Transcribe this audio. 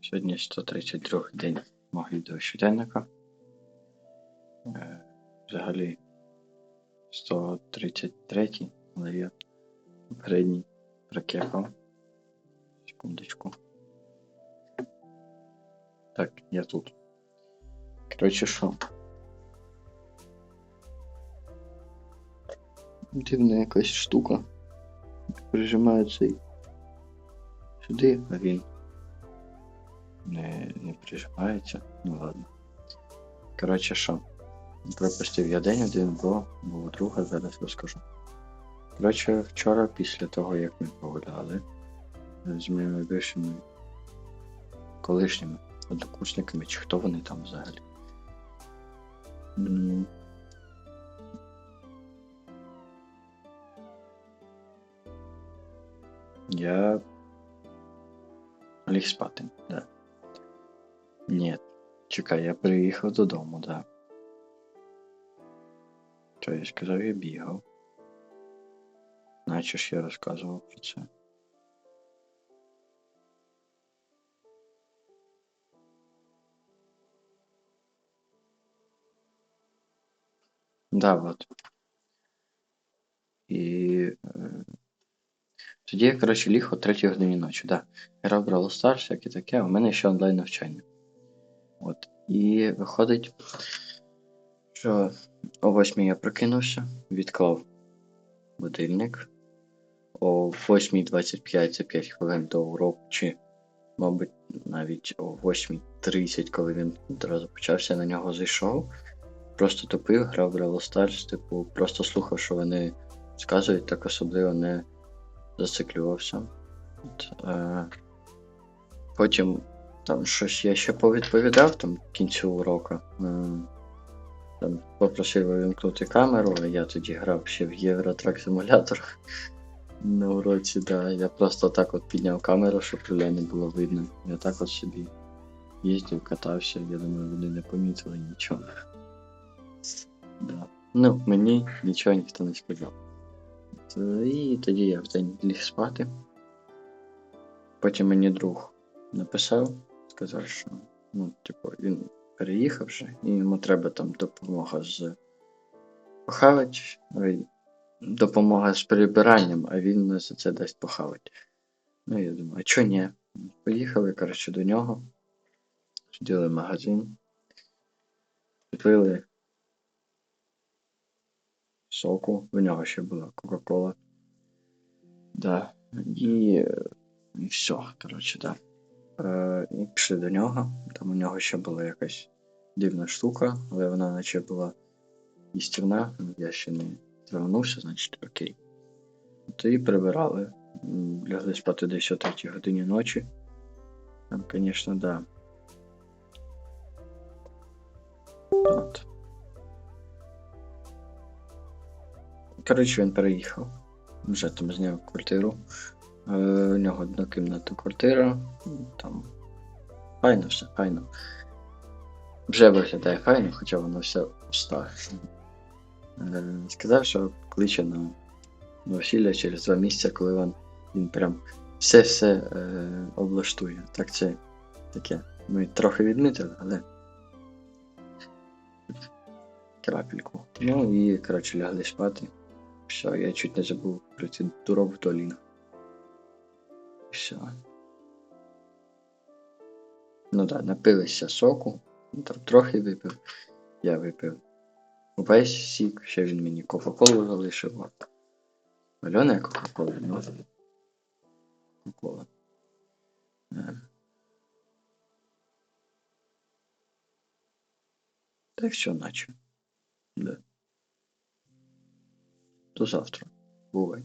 Сьогодні 132 день мого відео щоденника. Е, Взагалі 133, але я попередній прокекав. Секундочку. Так, я тут. Коротше, що? Дивна якась штука. Прижимаю цей сюди, а він не, не прижимається. Ну ладно. Коротше, що? Пропустив я день один, бо був друга, зараз розкажу. Коротше, вчора, після того, як ми погуляли з моїми бившими колишніми однокурсниками, чи хто вони там взагалі. Я ліг спати, да. Ні, чекай, я приїхав додому, да. Що я сказав, я бігав. Наче ж я розказував про це. Да, от. І е, тоді я, коротше, ліг о 3 годині ночі, да. Грав в Brawl Stars, всяке таке, а в мене ще онлайн навчання. От. І виходить, що о 8 я прокинувся, відклав будильник. О 8.25 за 5 хвилин до уроку, чи, мабуть, навіть о 8.30, коли він одразу почався, на нього зайшов. Просто тупив, грав Brawl Stars, типу, просто слухав, що вони сказують, так особливо не зациклювався. От, е, потім там щось я ще повідповідав там в кінці уроку. Е, там попросив вимкнути камеру, а я тоді грав ще в Євротрак симулятор на уроці, да. Я просто так от підняв камеру, щоб руля не було видно. Я так от собі їздив, катався, я думаю, вони не помітили нічого. Да. Ну, мені нічого ніхто не сказав. І тоді я вдень ліг спати. Потім мені друг написав, сказав, що ну, типу, він переїхав вже, і йому треба там допомога з похавати, ой, допомога з прибиранням, а він за це дасть похавати. Ну, я думаю, а чого ні? Поїхали, коротше, до нього, сиділи в магазин, купили соку, в нього ще була Кока-Кола. Да. І, і все, коротше, да. Е, і пішли до нього. Там у нього ще була якась дивна штука, але вона наче була їстівна. Я ще не травнувся, значить окей. То і прибирали. Лягли спати десь о 3 годині ночі. Там, звісно, да. От. Коротше, він переїхав. Вже там зняв квартиру. Е, у нього однокімнатна квартира. Там файно все, файно. Вже виглядає файно, хоча воно все пусте. Е, Сказав, що кличе на весілля через два місяці, коли він, він прям все-все е, облаштує. Так це таке. Ми трохи відмітили, але. Крапельку. Ну і, коротше, лягли спати. Все, я чуть не забув про цю дурову доліну. Все. Ну так, напилися соку, ну, там трохи випив. Я випив весь сік, ще він мені Кока-Колу залишив. От. Альона Кока-Кола, ну. Кока-Кола. Е. Та все наче. Да. До завтра. Бувай.